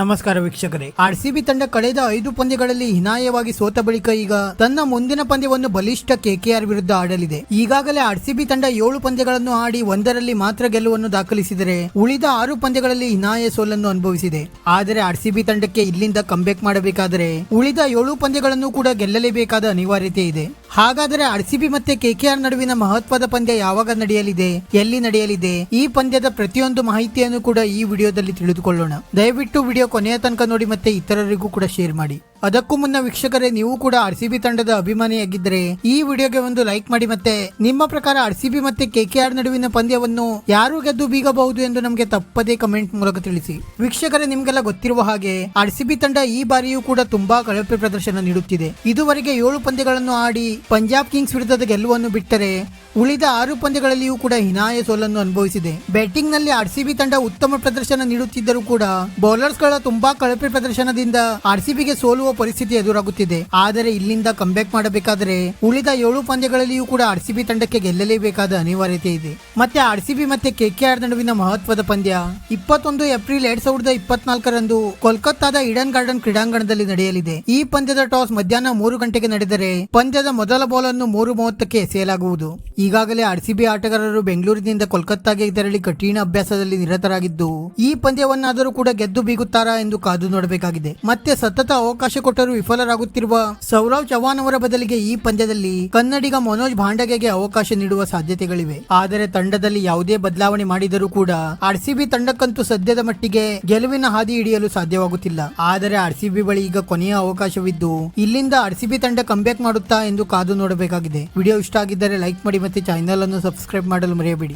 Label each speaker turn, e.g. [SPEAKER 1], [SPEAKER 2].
[SPEAKER 1] ನಮಸ್ಕಾರ ವೀಕ್ಷಕರೇ. ಆರ್ಸಿಬಿ ತಂಡ ಕಳೆದ ಐದು ಪಂದ್ಯಗಳಲ್ಲಿ ಹಿನಾಯವಾಗಿ ಸೋತ ಬಳಿಕ ಈಗ ತನ್ನ ಮುಂದಿನ ಪಂದ್ಯವನ್ನು ಬಲಿಷ್ಠ ಕೆಕೆಆರ್ ವಿರುದ್ಧ ಆಡಲಿದೆ. ಈಗಾಗಲೇ ಆರ್ಸಿಬಿ ತಂಡ ಏಳು ಪಂದ್ಯಗಳನ್ನು ಆಡಿ ಒಂದರಲ್ಲಿ ಮಾತ್ರ ಗೆಲುವನ್ನು ದಾಖಲಿಸಿದರೆ ಉಳಿದ ಆರು ಪಂದ್ಯಗಳಲ್ಲಿ ಹಿನಾಯ ಸೋಲನ್ನು ಅನುಭವಿಸಿದೆ. ಆದರೆ ಆರ್ಸಿಬಿ ತಂಡಕ್ಕೆ ಇಲ್ಲಿಂದ ಕಂಬ್ಯಾಕ್ ಮಾಡಬೇಕಾದರೆ ಉಳಿದ ಏಳು ಪಂದ್ಯಗಳನ್ನು ಕೂಡ ಗೆಲ್ಲಲೇಬೇಕಾದ ಅನಿವಾರ್ಯತೆ ಇದೆ. ಹಾಗಾದರೆ ಆರ್ಸಿಬಿ ಮತ್ತೆ ಕೆಕೆಆರ್ ನಡುವಿನ ಮಹತ್ವದ ಪಂದ್ಯ ಯಾವಾಗ ನಡೆಯಲಿದೆ? ಎಲ್ಲಿ ನಡೆಯಲಿದೆ? ಈ ಪಂದ್ಯದ ಪ್ರತಿಯೊಂದು ಮಾಹಿತಿಯನ್ನು ಕೂಡ ಈ ವಿಡಿಯೋದಲ್ಲಿ ತಿಳಿದುಕೊಳ್ಳೋಣ. ದಯವಿಟ್ಟು ವಿಡಿಯೋ ಕೊನೆಯ ತನಕ ನೋಡಿ ಮತ್ತೆ ಇತರರಿಗೂ ಕೂಡ ಶೇರ್ ಮಾಡಿ. ಅದಕ್ಕೂ ಮುನ್ನ ವೀಕ್ಷಕರೇ, ನೀವು ಕೂಡ ಆರ್ ಸಿಬಿ ತಂಡದ ಅಭಿಮಾನಿಯಾಗಿದ್ದರೆ, ಈ ವಿಡಿಯೋಗೆ ಒಂದು ಲೈಕ್ ಮಾಡಿ ಮತ್ತೆ, ನಿಮ್ಮ ಪ್ರಕಾರ ಆರ್ ಸಿಬಿ ಮತ್ತೆ ಕೆಕೆಆರ್ ನಡುವಿನ ಪಂದ್ಯವನ್ನು ಯಾರು ಗೆದ್ದು ಬೀಗಬಹುದು ಎಂದು ನಮಗೆ ತಪ್ಪದೇ ಕಮೆಂಟ್ ಮೂಲಕ ತಿಳಿಸಿ. ವೀಕ್ಷಕರೇ, ನಿಮ್ಗೆಲ್ಲ ಗೊತ್ತಿರುವ ಹಾಗೆ ಆರ್ ಸಿಬಿ ತಂಡ ಈ ಬಾರಿಯೂ ಕೂಡ ತುಂಬಾ ಕಳಪೆ ಪ್ರದರ್ಶನ ನೀಡುತ್ತಿದೆ. ಇದುವರೆಗೆ ಏಳು ಪಂದ್ಯಗಳನ್ನು ಆಡಿ, ಪಂಜಾಬ್ ಕಿಂಗ್ಸ್ ವಿರುದ್ಧದ ಗೆಲುವನ್ನು ಬಿಟ್ಟರೆ ಉಳಿದ ಆರು ಪಂದ್ಯಗಳಲ್ಲಿಯೂ ಕೂಡ ಹಿನಾಯ ಸೋಲನ್ನು ಅನುಭವಿಸಿದೆ. ಬ್ಯಾಟಿಂಗ್ನಲ್ಲಿ ಆರ್ಸಿಬಿ ತಂಡ ಉತ್ತಮ ಪ್ರದರ್ಶನ ನೀಡುತ್ತಿದ್ದರೂ ಕೂಡ ಬೌಲರ್ಸ್ಗಳ ತುಂಬಾ ಕಳಪೆ ಪ್ರದರ್ಶನದಿಂದ ಆರ್ಸಿಬಿಗೆ ಸೋಲುವ ಪರಿಸ್ಥಿತಿ ಎದುರಾಗುತ್ತಿದೆ. ಆದರೆ ಇಲ್ಲಿಂದ ಕಂಬ್ಯಾಕ್ ಮಾಡಬೇಕಾದರೆ ಉಳಿದ ಏಳು ಪಂದ್ಯಗಳಲ್ಲಿಯೂ ಕೂಡ ಆರ್ಸಿಬಿ ತಂಡಕ್ಕೆ ಗೆಲ್ಲಲೇಬೇಕಾದ ಅನಿವಾರ್ಯತೆ ಇದೆ. ಮತ್ತೆ ಆರ್ಸಿಬಿ ಮತ್ತೆ ಕೆಕೆಆರ್ ನಡುವಿನ ಮಹತ್ವದ ಪಂದ್ಯ. ಇಪ್ಪತ್ತೊಂದು ಏಪ್ರಿಲ್ ಎರಡ್ ಸಾವಿರದ ಇಪ್ಪತ್ನಾಲ್ಕರಂದು ಕೋಲ್ಕತ್ತಾದ ಇಡನ್ ಗಾರ್ಡನ್ ಕ್ರೀಡಾಂಗಣದಲ್ಲಿ ನಡೆಯಲಿದೆ. ಈ ಪಂದ್ಯದ ಟಾಸ್ ಮಧ್ಯಾಹ್ನ ಮೂರು ಗಂಟೆಗೆ ನಡೆದರೆ ಪಂದ್ಯದ ಮೊದಲ ಬಾಲ್ ಅನ್ನು ಮೂರು ಮೂವತ್ತಕ್ಕೆ ಎಸೆಯಲಾಗುವುದು. ಈಗಾಗಲೇ ಆರ್ಸಿಬಿ ಆಟಗಾರರು ಬೆಂಗಳೂರಿನಿಂದ ಕೋಲ್ಕತ್ತಾಗೆ ತೆರಳಿ ಕಠಿಣ ಅಭ್ಯಾಸದಲ್ಲಿ ನಿರತರಾಗಿದ್ದು, ಈ ಪಂದ್ಯವನ್ನಾದರೂ ಕೂಡ ಗೆದ್ದು ಬೀಗುತ್ತಾರಾ ಎಂದು ಕಾದು ನೋಡಬೇಕಾಗಿದೆ. ಮತ್ತೆ ಸತತ ಅವಕಾಶ ಕೊಟ್ಟರೂ ವಿಫಲರಾಗುತ್ತಿರುವ ಸೌರವ್ ಚೌಹಾನ್ ಅವರ ಬದಲಿಗೆ ಈ ಪಂದ್ಯದಲ್ಲಿ ಕನ್ನಡಿಗ ಮನೋಜ್ ಭಾಂಡಗೆಗೆ ಅವಕಾಶ ನೀಡುವ ಸಾಧ್ಯತೆಗಳಿವೆ. ಆದರೆ ತಂಡದಲ್ಲಿ ಯಾವುದೇ ಬದಲಾವಣೆ ಮಾಡಿದರೂ ಕೂಡ ಆರ್ಸಿಬಿ ತಂಡಕ್ಕಂತೂ ಸದ್ಯದ ಮಟ್ಟಿಗೆ ಗೆಲುವಿನ ಹಾದಿ ಹಿಡಿಯಲು ಸಾಧ್ಯವಾಗುತ್ತಿಲ್ಲ. ಆದರೆ ಆರ್ಸಿಬಿ ಬಳಿ ಈಗ ಕೊನೆಯ ಅವಕಾಶವಿದ್ದು, ಇಲ್ಲಿಂದ ಆರ್ಸಿಬಿ ತಂಡ ಕಂಬ್ಯಾಕ್ ಮಾಡುತ್ತಾ ಎಂದು ಕಾದು ನೋಡಬೇಕಾಗಿದೆ. ವಿಡಿಯೋ ಇಷ್ಟ ಆಗಿದ್ದರೆ ಲೈಕ್ ಮಾಡಿ ಮತ್ತೆ ಚಾನೆಲ್ ಅನ್ನು ಸಬ್ಸ್ಕ್ರೈಬ್ ಮಾಡಲು ಮರೆಯಬೇಡಿ.